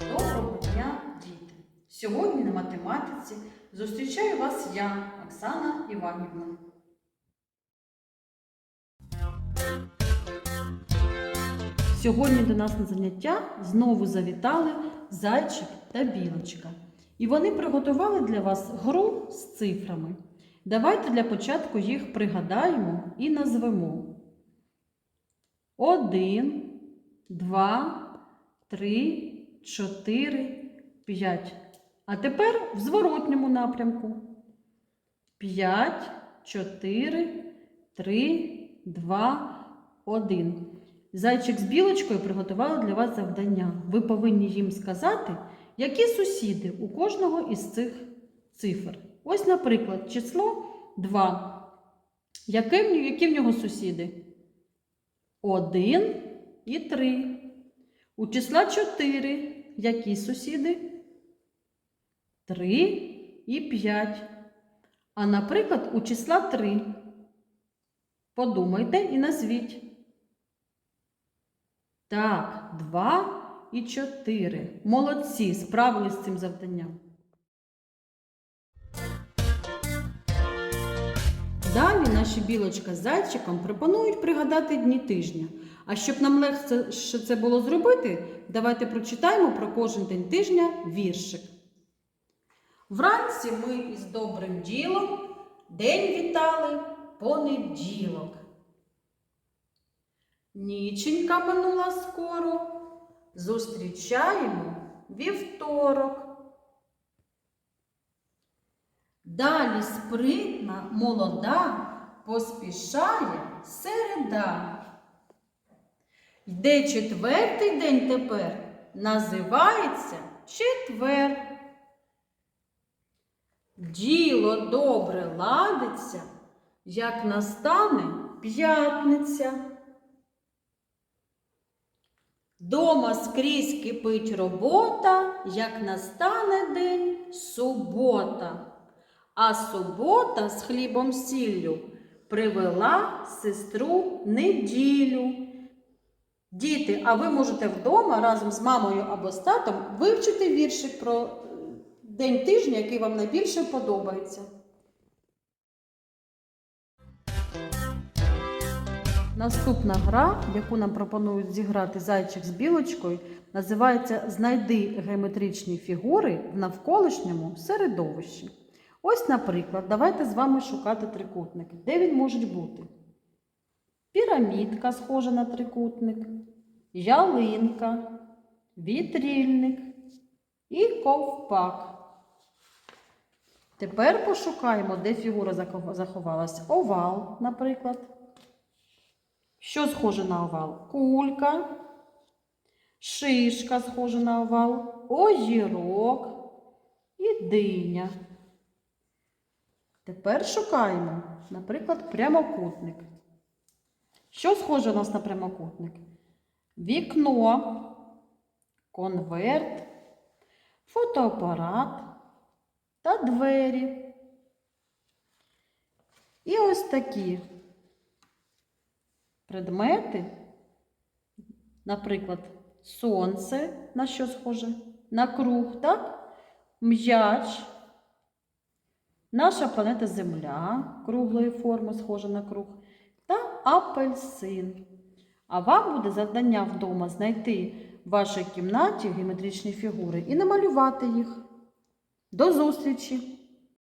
Доброго дня, діти! Сьогодні на математиці зустрічаю вас я, Оксана Іванівна. Сьогодні до нас на заняття знову завітали зайчик та білочка. І вони приготували для вас гру з цифрами. Давайте для початку їх пригадаємо і назвемо. Один, два, три, чотири, п'ять. А тепер в зворотньому напрямку. П'ять, чотири, три, два, один. Зайчик з білочкою приготували для вас завдання. Ви повинні їм сказати, які сусіди у кожного із цих цифр. Ось, наприклад, число 2. Які, в- які в нього сусіди? 1 і 3. У числа 4 які сусіди? 3 і 5. А наприклад, у числа 3. Подумайте і назвіть. Так, 2 і 4. Молодці, справились з цим завданням. Далі наші білочка з зайчиком пропонують пригадати дні тижня. А щоб нам легше це було зробити, давайте прочитаємо про кожен день тижня віршик. Вранці ми із добрим ділом день вітали понеділок. Ніченька минула скоро, зустрічаємо вівторок. Далі спритна, молода, поспішає середа. Йде четвертий день тепер, називається четвер. Діло добре ладиться, як настане п'ятниця. Дома скрізь кипить робота, як настане день субота. А субота з хлібом сіллю привела сестру неділю. Діти, а ви можете вдома разом з мамою або з татом вивчити віршик про е, день тижня, який вам найбільше подобається. Наступна гра, яку нам пропонують зіграти зайчик з білочкою, називається Знайди геометричні фігури в навколишньому середовищі. Ось, наприклад, давайте з вами шукати трикутник. Де він може бути? Пірамідка схожа на трикутник, ялинка, вітрільник і ковпак. Тепер пошукаємо, де фігура захов- заховалась. Овал, наприклад. Що схоже на овал? Кулька, шишка схожа на овал, огірок і диня. Тепер шукаємо, наприклад, прямокутник. Що схоже у нас на прямокутник? Вікно, конверт, фотоапарат та двері. І ось такі предмети, наприклад, сонце, на що схоже? На круг, так? М'яч. Наша планета Земля круглої форми, схожа на круг, та апельсин. А вам буде завдання вдома знайти в вашій кімнаті геометричні фігури і намалювати їх. До зустрічі!